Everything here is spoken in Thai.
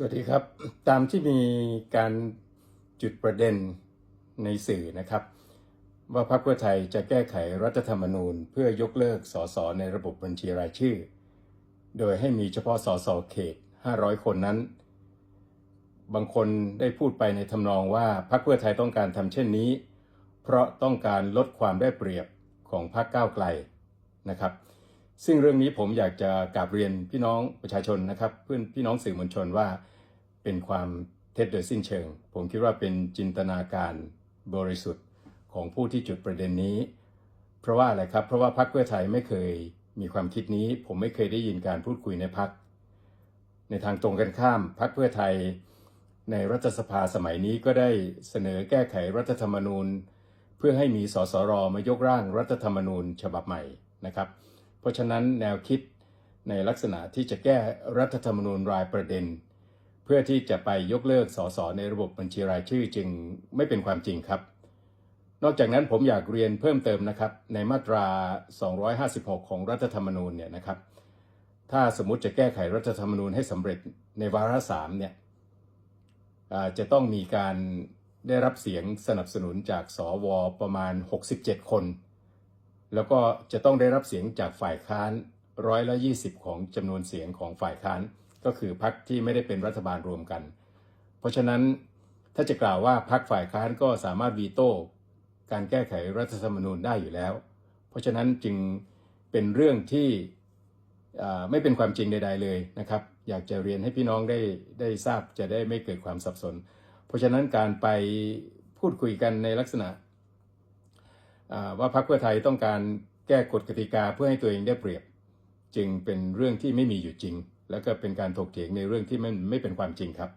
สวัสดีครับ ตามที่มีการจุดประเด็นในสื่อนะครับ ว่าพรรคเพื่อไทยจะแก้ไขรัฐธรรมนูญ เพื่อยกเลิกสสในระบบบัญชีรายชื่อ โดยให้มีเฉพาะสสเขต 500 คนนั้น บางคนได้พูดไปในทำนองว่าพรรคเพื่อไทยต้องการทำเช่นนี้ เพราะต้องการลดความได้เปรียบของพรรคก้าวไกลนะครับ ซึ่งเรื่องนี้ผมอยากจะกราบเรียนพี่น้องประชาชนนะครับ เพื่อนพี่น้องสื่อมวลชนว่าเป็นความเท็จโดยสิ้นเชิง ผมคิดว่าเป็นจินตนาการบริสุทธิ์ของผู้ที่จุดประเด็นนี้ เพราะว่าอะไรครับ เพราะว่าพรรคเพื่อไทยไม่เคยมีความคิดนี้ ผมไม่เคยได้ยินการพูดคุยในพรรคในทางตรงกันข้ามพรรคเพื่อไทย ในรัฐสภาสมัยนี้ก็ได้เสนอแก้ไขรัฐธรรมนูญ เพื่อให้มีสสรมายกร่างรัฐธรรมนูญฉบับใหม่นะครับ ราะฉะนั้นแนวคิดในลักษณะที่จะแก้รัฐธรรมนูญรายประเด็น เพื่อที่จะไปยกเลิกสสในระบบบัญชีรายชื่อจึงไม่เป็นความจริงครับ นอกจากนั้นผมอยากเรียนเพิ่มเติมนะครับ ในมาตรา 256 ของรัฐธรรมนูญเนี่ยนะครับ ถ้าสมมติจะแก้ไขรัฐธรรมนูญให้สำเร็จในวาระสามเนี่ยจะต้องมีการได้รับเสียงสนับสนุนจากสวประมาณ 67 คน แล้วก็จะต้องได้รับเสียงจากฝ่ายค้านร้อยละ20ของจำนวนเสียงของฝ่ายค้าน ก็คือพรรคที่ไม่ได้เป็นรัฐบาลรวมกัน เพราะฉะนั้นถ้าจะกล่าวว่าพรรคฝ่ายค้านก็สามารถวีโต้การแก้ไขรัฐธรรมนูญได้อยู่แล้ว เพราะฉะนั้นจึงเป็นเรื่องที่ไม่เป็นความจริงใด ๆเลยนะครับ อยากจะเรียนให้พี่น้องได้ได้ทราบจะได้ไม่เกิดความสับสน เพราะฉะนั้นการไปพูดคุยกันในลักษณะ ว่าพรรคเพื่อไทยต้องการแก้กฎกติกาเพื่อให้ตัวเองได้เปรียบ จึงเป็นเรื่องที่ไม่มีอยู่จริง และก็เป็นการถกเถียงในเรื่องที่ไม่ไม่เป็นความจริงครับ